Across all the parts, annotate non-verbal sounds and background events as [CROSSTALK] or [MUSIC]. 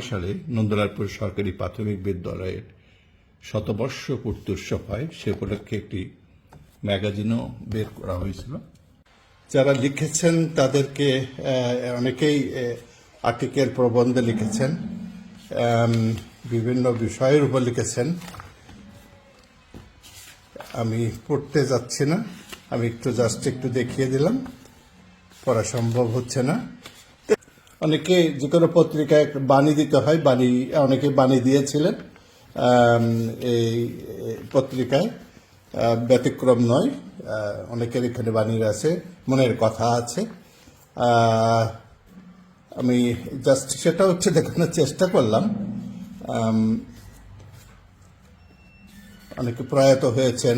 সালে নন্দলালপুর সরকারি প্রাথমিক বিদ্যালয়ের শতবর্ষ পূর্তি উৎসব হয়। সে উপলক্ষে একটি ম্যাগাজিনও বের করা হয়েছিল। যারা লিখেছেন তাদেরকে অনেকেই আর্টিকেল প্রবন্ধে লিখেছেন বিভিন্ন বিষয়ের উপর লিখেছেন। আমি পড়তে যাচ্ছি না। আমি একটু জাস্ট একটু দেখিয়ে দিলাম। পড়া সম্ভব হচ্ছে না। অনেকে যে কোনো পত্রিকায় বাণী দিতে হয়, বাণী, অনেকে বাণী দিয়েছিলেন এই পত্রিকায় ব্যতিক্রম নয় অনেকের এখানে বাণীর আছে, মনের কথা আছে। আমি জাস্ট সেটা হচ্ছে দেখানোর চেষ্টা করলাম। অনেকে প্রয়াত হয়েছেন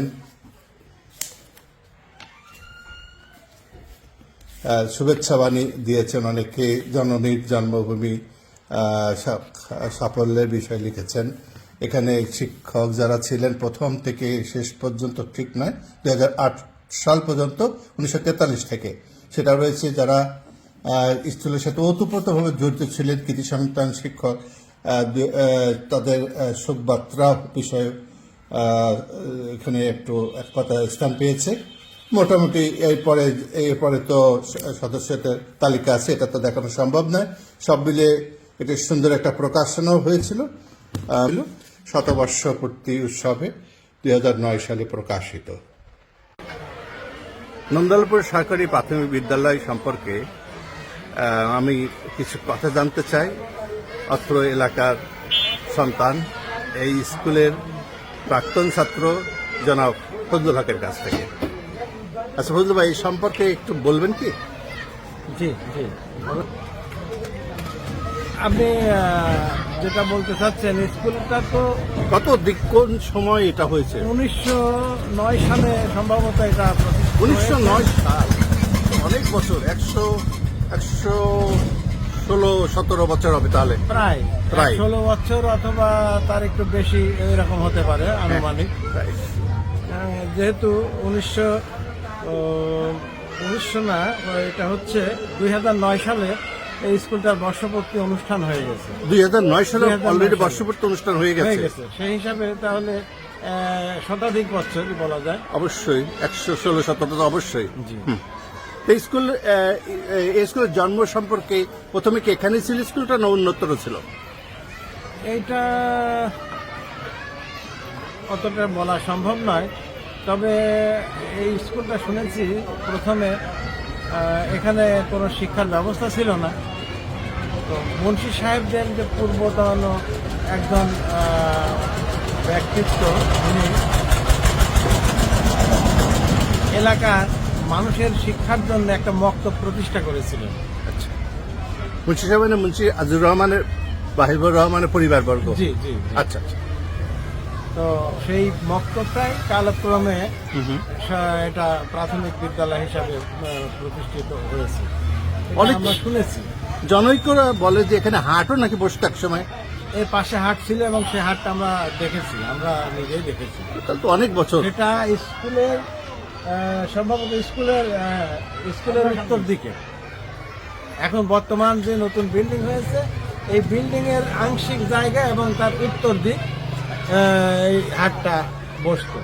শুভেচ্ছা বাণী দিয়েছেন অনেকে। জননীর জন্মভূমি সাফল্যের বিষয় লিখেছেন। এখানে শিক্ষক যারা ছিলেন, প্রথম থেকে শেষ পর্যন্ত ঠিক নয়, দুই সাল পর্যন্ত উনিশশো তেতাল্লিশ থেকে। সেটা রয়েছে যারা স্কুলের সাথে ওতপ্রোতভাবে জড়িত ছিলেন কৃতি সন্তান শিক্ষক দু- তাদের শোকবার্তা বিষয়ে এখানে একটু এক পাতা স্থান পেয়েছে। মোটামুটি এরপরে এরপরে তো সদস্যদের তালিকা আছে, এটা তো দেখানো সম্ভব নয়। সব মিলে এটা সুন্দর একটা প্রকাশনাও হয়েছিল। শতবর্ষ পূর্তি উৎসবে দুই হাজার নয় সালে প্রকাশিত। নন্দালপুর সরকারি প্রাথমিক বিদ্যালয় সম্পর্কে আমি কিছু কথা জানতে চাই। অত্র এলাকার সন্তান, এই স্কুলের প্রাক্তন ছাত্র জনাব ফজলুল হকের কাছ থেকে। আচ্ছা ফজলুল ভাই এই সম্পর্কে একটু বলবেন কি? জি জি। আপনি যেটা বলতে চাচ্ছেন স্কুলটা তো কত দিক কোন সময় এটা হয়েছে? উনিশশো নয় সালে সম্ভবত এটা উনিশশো নয় সাল। অনেক বছর একশো একশো ষোলো সতেরো বছর হবে তাহলে। প্রায় প্রায়। ষোলো বছর অথবা তার একটু বেশি এরকম হতে পারে আনুমানিক। Right. যেহেতু উনিশশো উনিশশো না এটা হচ্ছে দুই হাজার নয় সালে এই স্কুলটার বর্ষপূর্তি অনুষ্ঠান হয়ে গেছে। দুই হাজার নয় সালে অলরেডি বর্ষপূর্তি অনুষ্ঠান হয়ে গেছে। সেই হিসাবে তাহলে শতাধিক বছর বলা যায়। অবশ্যই একশো ষোলো তো অবশ্যই। জি। তো স্কুল এই স্কুলের জন্ম সম্পর্কে প্রথমে কি এখানে ছিল স্কুলটা না অন্যত্র ছিল? এইটা অতটা বলা সম্ভব নয়। তবে এই স্কুলটা শুনেছি প্রথমে এখানে কোনো শিক্ষার ব্যবস্থা ছিল না। তো মুন্সি সাহেবদের যে পূর্বতন একজন ব্যক্তিত্ব উনি এলাকার মানুষের শিক্ষার জন্য একটা মক্ত প্রতিষ্ঠা করেছিলেন। আচ্ছা। মুন্সি সাহেব মানে মুন্সি আজিজুর রহমানের বাহিবুর রহমানের পরিবারবর্গ? জি জি। আচ্ছা আচ্ছা। তো সেই মক্তবটাই কালক্রমে এটা প্রাথমিক বিদ্যালয় হিসাবে প্রতিষ্ঠিত হয়েছে। অনেক- আমরা শুনেছি। জনৈকরা বলে যে এখানে হাটও নাকি বসতো এক সময়। এর পাশে হাট ছিল এবং সেই হাটটা আমরা দেখেছি আমরা নিজেই দেখেছি। তো অনেক বছর। এটা স্কুলের সম্ভবত স্কুলের স্কুলের উত্তর দিকে। এখন বর্তমান যে নতুন বিল্ডিং হয়েছে এই বিল্ডিং এর আংশিক জায়গা এবং তার উত্তর দিক এই হাটটা বসতো।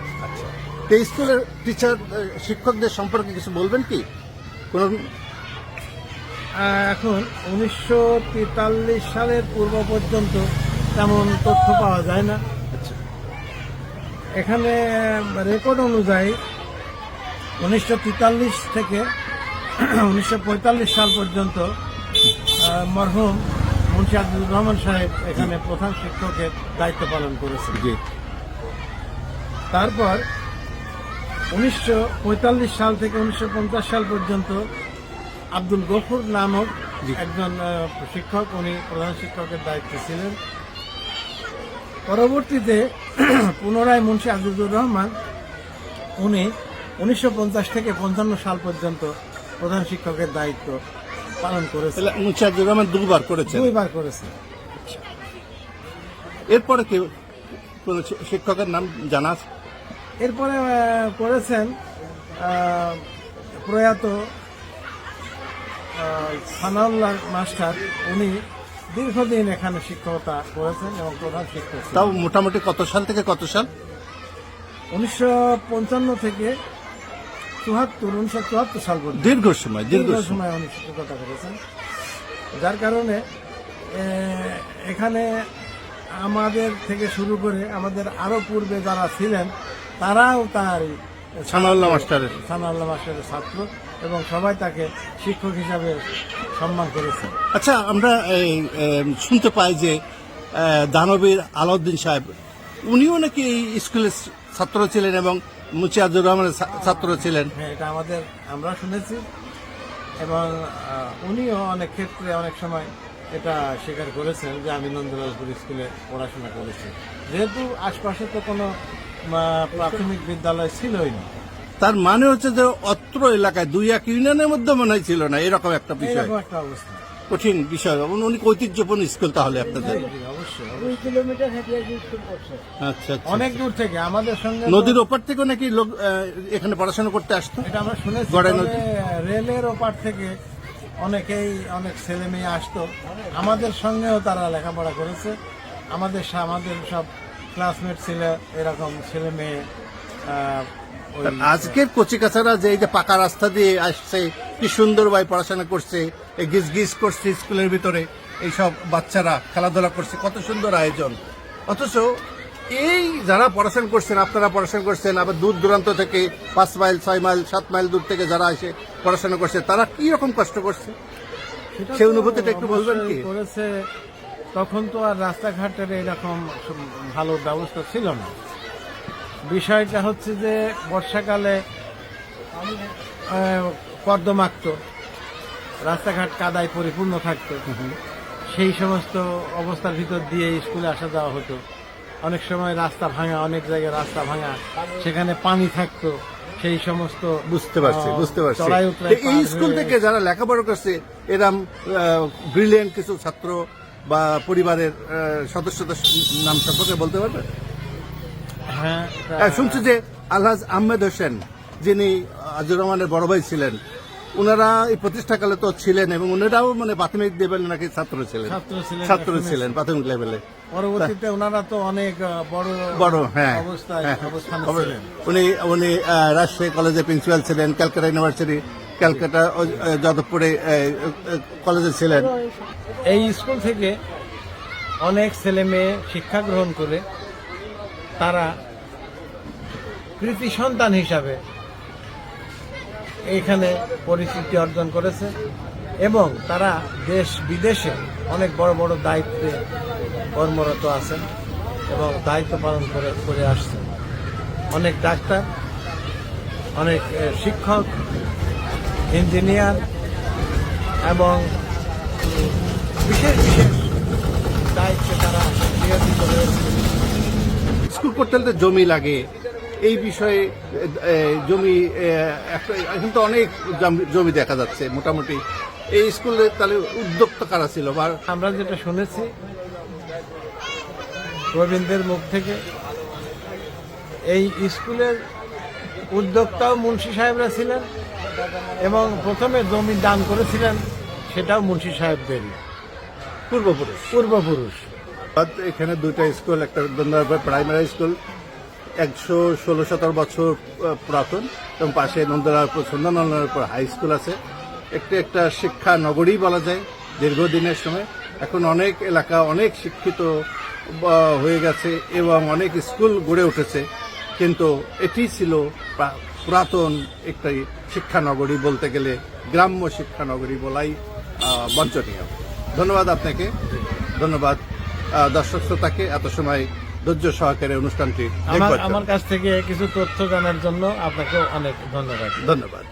তো স্কুলের টিচার শিক্ষকদের সম্পর্কে কিছু বলবেন কি? কোন এখন উনিশশো তেতাল্লিশ সালের পূর্ব পর্যন্ত তেমন তথ্য পাওয়া যায় না। এখানে রেকর্ড অনুযায়ী উনিশশো তেতাল্লিশ থেকে উনিশশো পঁয়তাল্লিশ সাল পর্যন্ত মরহুম মুন্সি আব্দুর রহমান সাহেব এখানে প্রধান শিক্ষকের দায়িত্ব পালন করেছেন। তারপর উনিশশো পঁয়তাল্লিশ সাল থেকে উনিশশো পঞ্চাশ সাল পর্যন্ত আব্দুল গফুর নামক একজন শিক্ষক উনি প্রধান শিক্ষকের দায়িত্বে ছিলেন। পরবর্তীতে [CLEARS THROAT] পুনরায় মুন্সি আব্দুর রহমান উনি উনিশশো পঞ্চাশ থেকে পঞ্চান্ন সাল পর্যন্ত প্রধান শিক্ষকের দায়িত্ব পালন করেছেন তাহলে মুন্সি আজিজুর রহমান দুবার করেছেন। দুইবার করেছেন এরপরে কি কোন শিক্ষকের নাম জানা আছে? এরপরে করেছেন প্রয়াত সানাউল্লাহ মাস্টার। উনি দীর্ঘদিন এখানে শিক্ষকতা করেছেন এবং প্রধান শিক্ষক তাও মোটামুটি কত সাল থেকে কত সাল? উনিশশো পঞ্চান্ন থেকে চুয়াত্তর উনিশশো চুয়াত্তর সাল পর্যন্ত। দীর্ঘ সময় দীর্ঘ সময়। অনেক শিক্ষকতা করেছেন। যার কারণে এখানে আমাদের থেকে শুরু করে আমাদের আরও পূর্বে যারা ছিলেন তারাও তার সানাউল্লাহ মাস্টারের। সানাউল্লাহ মাস্টারের ছাত্র এবং সবাই তাকে শিক্ষক হিসাবে সম্মান করেছে আচ্ছা আমরা এই, শুনতে পাই যে দানবীর আলাউদ্দিন সাহেব উনিও নাকি এই স্কুলের ছাত্র ছিলেন এবং মুচিয়াজুর রহমানের ছাত্র ছিলেন। হ্যাঁ এটা আমাদের আমরা শুনেছি। এবং উনিও অনেক ক্ষেত্রে অনেক সময় এটা স্বীকার করেছেন যে আমি নন্দলালপুর স্কুলে পড়াশোনা করেছি। যেহেতু আশপাশে তো কোনো প্রাথমিক বিদ্যালয় ছিলই না। তার মানে হচ্ছে যে অত্র এলাকায় দুই এক ইউনিয়নের মধ্যে মনে হয় ছিল না এরকম একটা বিষয়। একটা অবস্থা। কঠিন বিষয়। এবং অনেক ঐতিহ্যপূর্ণ স্কুল তাহলে আপনাদের। অবশ্যই অবশ্যই। দুই কিলোমিটার হেঁটে স্কুল করছে। আচ্ছা আচ্ছা অনেক দূর থেকে আমাদের সঙ্গে নদীর ওপার থেকে নাকি লোক এখানে পড়াশোনা করতে আসতো? এটা আমরা শুনেছি রেলের ওপার থেকে অনেকেই অনেক ছেলে মেয়ে আসতো। আমাদের সঙ্গেও তারা লেখাপড়া করেছে। আমাদের আমাদের সব ক্লাসমেট ছিল এরকম ছেলে মেয়ে আজকের কচিকাছারা যে এই যে পাকা রাস্তা দিয়ে আসছে কি সুন্দর ভাই পড়াশোনা করছে এই গিজ গিজ করছে স্কুলের ভিতরে এইসব বাচ্চারা খেলাধুলা করছে কত সুন্দর আয়োজন। অথচ এই যারা পড়াশোনা করছেন আপনারা পড়াশোনা করছেন আবার দূর দূরান্ত থেকে পাঁচ মাইল ছয় মাইল সাত মাইল দূর থেকে যারা এসে পড়াশোনা করছে তারা কি রকম কষ্ট করছে? সেই অনুভূতিটা একটু বলবেন কি? করেছে তখন তো আর রাস্তাঘাটের এরকম ভালো ব্যবস্থা ছিল না। বিষয়টা হচ্ছে যে বর্ষাকালে কর্দমাক্ত রাস্তাঘাট কাদায় পরিপূর্ণ থাকত। সেই সমস্ত অবস্থার ভিতর দিয়ে স্কুলে আসা যাওয়া হতো। অনেক সময় রাস্তা ভাঙা অনেক জায়গায় রাস্তা ভাঙা সেখানে পানি থাকতো। সেই সমস্ত বুঝতে পারছি বুঝতে পারছি। এই স্কুল থেকে যারা লেখাপড়া করছে এরম ব্রিলিয়েন্ট কিছু ছাত্র বা পরিবারের সদস্যদের নাম সম্পর্কে বলতে পারবে? হ্যাঁ হ্যাঁ, শুনছি যে আলহাজ আহমেদ হোসেন যিনি আজুর রহমানের বড় ভাই ছিলেন ওনারা এই প্রতিষ্ঠাকালে তো ছিলেন এবং ওনারাও মানে প্রাথমিক লেভেলে নাকি ছাত্র ছিলেন। ছাত্র ছিলেন, প্রাথমিক লেভেলে। পরবর্তীতে ওনারা তো অনেক বড় বড় হ্যাঁ অবস্থায় হ্যাঁ। অবস্থানে উনি উনি রাজশাহী কলেজের প্রিন্সিপাল ছিলেন ক্যালকাটা ইউনিভার্সিটি ক্যালকাটা যাদবপুরে কলেজে ছিলেন। এই স্কুল থেকে অনেক ছেলে মেয়ে শিক্ষা গ্রহণ করে তারা কৃতি সন্তান হিসাবে এইখানে পরিচিতি অর্জন করেছে এবং তারা দেশ বিদেশে অনেক বড় বড় দায়িত্বে কর্মরত আছেন এবং দায়িত্ব পালন করে করে আসছেন। অনেক ডাক্তার, অনেক শিক্ষক, ইঞ্জিনিয়ার এবং বিশেষ বিশেষ দায়িত্বে তারা নিয়োজিত রয়েছে স্কুল করতে জমি লাগে এই বিষয়ে জমি এখন তো অনেক জম- দেখা যাচ্ছে মোটামুটি। এই স্কুলে তাহলে উদ্যোক্তা কারা ছিল? বা আমরা যেটা শুনেছি প্রবীণদের মুখ থেকে এই স্কুলের উদ্যোক্তাও মুন্সি সাহেবরা ছিলেন এবং প্রথমে জমি দান করেছিলেন সেটাও মুন্সি সাহেবদেরই। পূর্বপুরুষ। পূর্বপুরুষ। এখানে দুইটা স্কুল একটা প্রাইমারি স্কুল একশো ষোলো সতেরো বছর পুরাতন এবং পাশে নন্দলালপুর সুন্দরনন্দনপুর হাই স্কুল আছে। একটি একটা শিক্ষা নগরী বলা যায় দীর্ঘদিনের সময়। এখন অনেক এলাকা অনেক শিক্ষিত হয়ে গেছে এবং অনেক স্কুল গড়ে উঠেছে। কিন্তু এটি ছিল পুরাতন একটি শিক্ষা নগরী বলতে গেলে গ্রাম্য শিক্ষা নগরী বলাই বঞ্চনীয়। ধন্যবাদ আপনাকে। ধন্যবাদ দর্শক শ্রোতাকে। এত সময় ধৈর্য সহকারে অনুষ্ঠানটি আমার কাছ থেকে কিছু তথ্য জানার জন্য আপনাকে অনেক ধন্যবাদ। ধন্যবাদ।